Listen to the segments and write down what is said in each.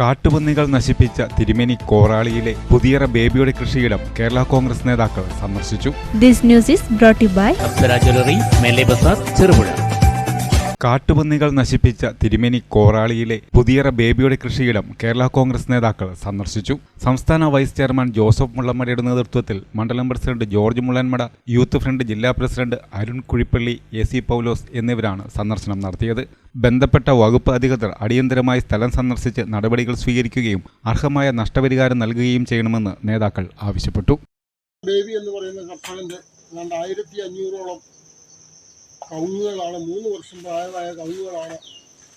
കാട്ടുപന്നികൾ നശിപ്പിച്ച തിരുമേനി കോറാളിയിലെ പുതിയറ ബേബിയുടെ കൃഷിയിടം കേരള കോൺഗ്രസ് നേതാക്കൾ സന്ദർശിച്ചു. This news is brought by Apsara jewellery Mele Bazar Cherupuzha. കാട്ടുപന്നികൾ നശിപ്പിച്ച തിരുമേനി കോറാളിയിലെ പുതിയറ ബേബിയുടെ കൃഷിയിടം കേരള കോൺഗ്രസ് നേതാക്കൾ സന്ദർശിച്ചു. സംസ്ഥാന വൈസ് ചെയർമാൻ ജോസഫ് മുള്ളമ്മടയുടെ നേതൃത്വത്തിൽ മണ്ഡലം president George Mullanmada youth front ജില്ലാ president Arun Kuzhippally A C Paulose എന്നിവരാണ് സന്ദർശനം നടത്തിയത്. ബന്ധപ്പെട്ട വകുപ്പ് അധികൃതർ അടിയന്തരമായി സ്ഥലം സന്ദർശിച്ച് നടപടികൾ സ്വീകരിക്കുകയും അർഹമായ നഷ്ടപരിഹാരം നൽകുകയും ചെയ്യണമെന്ന് നേതാക്കൾ ആവശ്യപ്പെട്ടു. ബേബി എന്ന് പറയുന്ന കർഷകന്റെ ആയിരത്തി അഞ്ഞൂറോളം കവുങ്ങുകളാണ് മൂന്ന് വർഷം പ്രായമായ കവുങ്ങുകളാണ്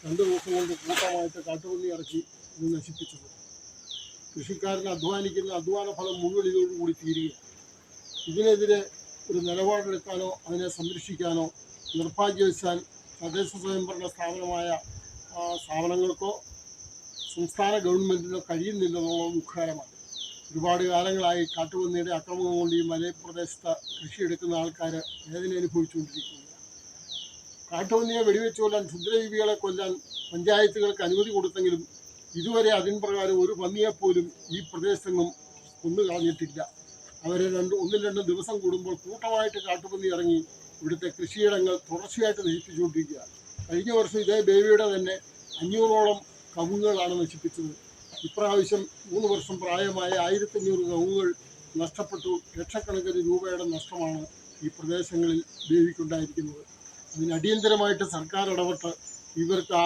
രണ്ട് ദിവസം കൊണ്ട് കൂട്ടമായിട്ട് കാട്ടുപന്നി ഇറക്കി ഇത് നശിപ്പിച്ചത്. കൃഷിക്കാരൻ അധ്വാനിക്കുന്ന അധ്വാന ഫലം മുഴുവൻ ഇതോടുകൂടി തീരുകയാണ്. ഇതിനെതിരെ ഒരു നിലപാടെടുക്കാനോ അതിനെ സംരക്ഷിക്കാനോ നിർഭാഗ്യവശാൽ തദ്ദേശ സ്വയംഭരണ സ്ഥാപനമായ സ്ഥാപനങ്ങൾക്കോ സംസ്ഥാന ഗവൺമെന്റിനോ കഴിയുന്നില്ലെന്നുള്ളത് ദുഃഖകരമാണ് ഒരുപാട് കാലങ്ങളായി കാട്ടുപന്നിയുടെ അക്രമം കൊണ്ട് ഈ മലയപ്രദേശത്ത് കൃഷിയെടുക്കുന്ന ആൾക്കാർ വേദന അനുഭവിച്ചുകൊണ്ടിരിക്കുകയാണ് കാട്ടുപന്നിയെ വെടിവെച്ച് കൊല്ലാൻ ക്ഷുദ്രജീവികളെ കൊല്ലാൻ പഞ്ചായത്തുകൾക്ക് അനുമതി കൊടുത്തെങ്കിലും ഇതുവരെ അതിൻ പ്രകാരം ഒരു പന്നിയെപ്പോലും ഈ പ്രദേശത്തെങ്ങും കൊന്നു കളഞ്ഞിട്ടില്ല. അവരെ രണ്ട് ഒന്നും രണ്ടും ദിവസം കൂടുമ്പോൾ കൂട്ടമായിട്ട് കാട്ടുപന്നി ഇറങ്ങി ഇവിടുത്തെ കൃഷിയിടങ്ങൾ തുടർച്ചയായിട്ട് നശിപ്പിച്ചുകൊണ്ടിരിക്കുകയാണ്. കഴിഞ്ഞ വർഷം ഇതേ ബേബിയുടെ തന്നെ അഞ്ഞൂറോളം കവുങ്ങുകളാണ് നശിപ്പിച്ചത്. ഇപ്രാവശ്യം മൂന്ന് വർഷം പ്രായമായ ആയിരത്തഞ്ഞൂറ് കവുങ്ങുകൾ നഷ്ടപ്പെട്ടു. ലക്ഷക്കണക്കിന് രൂപയുടെ നഷ്ടമാണ് ഈ പ്രദേശങ്ങളിൽ ബേബിക്കുണ്ടായിരിക്കുന്നത്. അതിന് അടിയന്തരമായിട്ട് സർക്കാർ ഇടപെട്ട് ഇവർക്ക്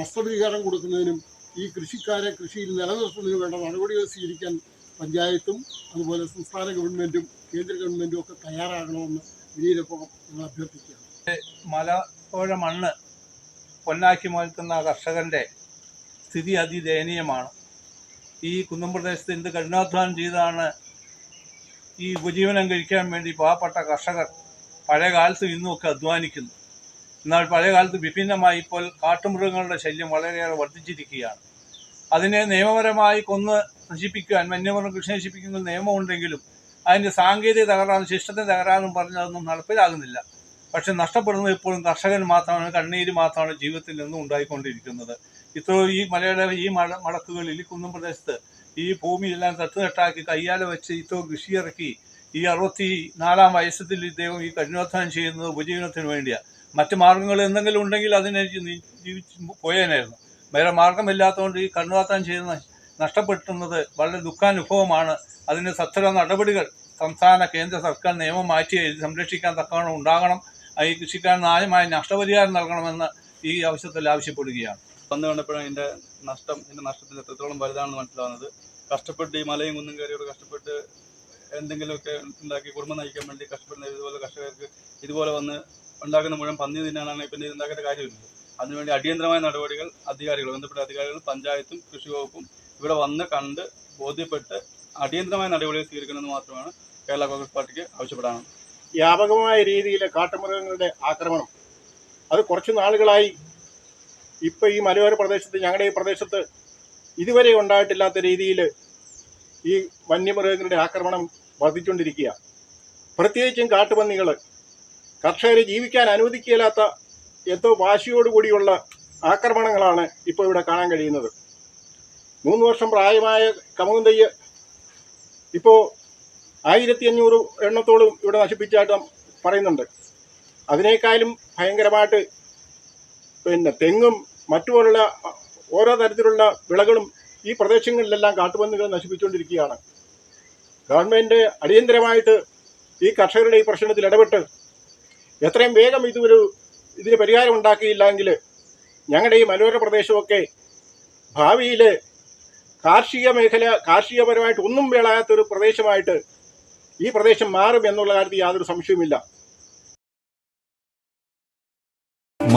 നഷ്ടപരിഹാരം കൊടുക്കുന്നതിനും ഈ കൃഷിക്കാരെ കൃഷിയിൽ നിലനിർത്തുന്നതിനും വേണ്ട നടപടികൾ സ്വീകരിക്കാൻ പഞ്ചായത്തും അതുപോലെ സംസ്ഥാന ഗവൺമെന്റും കേന്ദ്ര ഗവൺമെന്റും ഒക്കെ തയ്യാറാകണമെന്ന് വിനീതപ്പം ഞങ്ങൾ അഭ്യർത്ഥിക്കുകയാണ്. മലപ്പുഴ മണ്ണ് പൊന്നാക്കി മുതൽക്കുന്ന കർഷകന്റെ സ്ഥിതി അതിദയനീയമാണ്. ഈ കുന്നും പ്രദേശത്ത് എന്ത് കഠിനാധ്വാനം ചെയ്താണ് ഈ ഉപജീവനം കഴിക്കാൻ വേണ്ടി പാവപ്പെട്ട കർഷകർ പഴയ കാലത്ത് ഇന്നുമൊക്കെ അധ്വാനിക്കുന്നു. എന്നാൽ പഴയ കാലത്ത് വിഭിന്നമായി ഇപ്പോൾ കാട്ടുമൃഗങ്ങളുടെ ശല്യം വളരെയേറെ വർദ്ധിച്ചിരിക്കുകയാണ്. അതിനെ നിയമപരമായി കൊന്ന് നശിപ്പിക്കുവാൻ വന്യമൃഗം കൃഷി നശിപ്പിക്കുന്ന നിയമമുണ്ടെങ്കിലും അതിന്റെ സാങ്കേതിക തകരാറും ശിഷ്ടത്തെ തകരാറും പറഞ്ഞതൊന്നും നടപ്പിലാകുന്നില്ല. പക്ഷെ നഷ്ടപ്പെടുന്നത് ഇപ്പോഴും കർഷകൻ മാത്രമാണ് കണ്ണീര് മാത്രമാണ് ജീവിതത്തിൽ നിന്നും ഉണ്ടായിക്കൊണ്ടിരിക്കുന്നത്. ഇത്ര ഈ മലയുടെ ഈ മഴ മടക്കുകളിൽ ഈ കുന്നും പ്രദേശത്ത് ഈ ഭൂമിയെല്ലാം തട്ടുതട്ടാക്കി കയ്യാലെ വെച്ച് ഇത്രയും കൃഷി ഇറക്കി ഈ അറുപത്തി നാലാം വയസ്സത്തിൽ ഇദ്ദേഹം ഈ കഠിനാധ്വാനം ചെയ്യുന്നത് ഉപജീവനത്തിന് വേണ്ടിയാണ് മറ്റ് മാർഗങ്ങൾ എന്തെങ്കിലും ഉണ്ടെങ്കിൽ അതിനെ ജീവിച്ച് പോയേനായിരുന്നു. വേറെ മാർഗമില്ലാത്തതുകൊണ്ട് ഈ കഠിനാധ്വാനം ചെയ്യുന്ന നഷ്ടപ്പെടുത്തുന്നത് വളരെ ദുഃഖാനുഭവമാണ്. അതിന് സത്വര നടപടികൾ സംസ്ഥാന കേന്ദ്ര സർക്കാർ നിയമം മാറ്റി സംരക്ഷിക്കാൻ തക്കവണ്ണം ഉണ്ടാകണം. ഈ കൃഷിക്കാരൻ ന്യായമായ നഷ്ടപരിഹാരം നൽകണമെന്ന് ഈ ആവശ്യത്തിൽ ആവശ്യപ്പെടുകയാണ്. വന്നു കണ്ടപ്പോഴാണ് ഇതിന്റെ നഷ്ടം ഇതിന്റെ നഷ്ടത്തിന് എത്രത്തോളം വലുതാണെന്ന് മനസ്സിലാവുന്നത്. കഷ്ടപ്പെട്ട് ഈ മലയും കുന്നും കയറിയോട് കഷ്ടപ്പെട്ട് എന്തെങ്കിലുമൊക്കെ ഉണ്ടാക്കി കുടുംബം നയിക്കാൻ വേണ്ടി കഷ്ടപ്പെടുന്ന ഇതുപോലെ കർഷകർക്ക് ഇതുപോലെ വന്ന് ഉണ്ടാക്കുന്ന മുഴുവൻ പന്നി തിന്നാനാണെങ്കിൽ പിന്നെ ഇതുണ്ടാക്കേണ്ട കാര്യമില്ല. അതിനുവേണ്ടി അടിയന്തരമായ നടപടികൾ അധികാരികൾ ബന്ധപ്പെട്ട അധികാരികൾ പഞ്ചായത്തും കൃഷി വകുപ്പും ഇവിടെ വന്ന് കണ്ട് ബോധ്യപ്പെട്ട് അടിയന്തരമായ നടപടികൾ സ്വീകരിക്കണമെന്ന് മാത്രമാണ് കേരള കോൺഗ്രസ് പാർട്ടിക്ക് ആവശ്യപ്പെടാനും വ്യാപകമായ രീതിയിലെ കാട്ടുമൃഗങ്ങളുടെ ആക്രമണം. അത് കുറച്ച് നാളുകളായി ഇപ്പോൾ ഈ മലയോര പ്രദേശത്ത് ഞങ്ങളുടെ ഈ പ്രദേശത്ത് ഇതുവരെ ഉണ്ടായിട്ടില്ലാത്ത രീതിയിൽ ഈ വന്യമൃഗങ്ങളുടെ ആക്രമണം വർദ്ധിച്ചുകൊണ്ടിരിക്കുക പ്രത്യേകിച്ചും കാട്ടുപന്നികൾ കർഷകരെ ജീവിക്കാൻ അനുവദിക്കില്ലാത്ത എന്തോ വാശിയോടുകൂടിയുള്ള ആക്രമണങ്ങളാണ് ഇപ്പോൾ ഇവിടെ കാണാൻ കഴിയുന്നത്. മൂന്ന് വർഷം പ്രായമായ കമുകുന്തയ്യ് ഇപ്പോൾ ആയിരത്തി അഞ്ഞൂറ് എണ്ണത്തോളം ഇവിടെ നശിപ്പിച്ചായിട്ട് പറയുന്നുണ്ട്. അതിനേക്കാളും ഭയങ്കരമായിട്ട് പിന്നെ തെങ്ങും മറ്റുപോലുള്ള ഓരോ തരത്തിലുള്ള വിളകളും ഈ പ്രദേശങ്ങളിലെല്ലാം കാട്ടുപന്നികൾ നശിപ്പിച്ചുകൊണ്ടിരിക്കുകയാണ്. ഗവൺമെന്റ് അടിയന്തരമായിട്ട് ഈ കർഷകരുടെ ഈ പ്രശ്നത്തിൽ ഇടപെട്ട് എത്രയും വേഗം ഇതൊരു ഇതിന് പരിഹാരം ഉണ്ടാക്കിയില്ലെങ്കിൽ ഞങ്ങളുടെ ഈ മലയോര പ്രദേശമൊക്കെ ഭാവിയിൽ കാർഷിക മേഖല കാർഷികപരമായിട്ട് ഒന്നും വേളാത്തൊരു പ്രദേശമായിട്ട് ഈ പ്രദേശം മാറും എന്നുള്ള കാര്യത്തിൽ യാതൊരു സംശയവുമില്ല.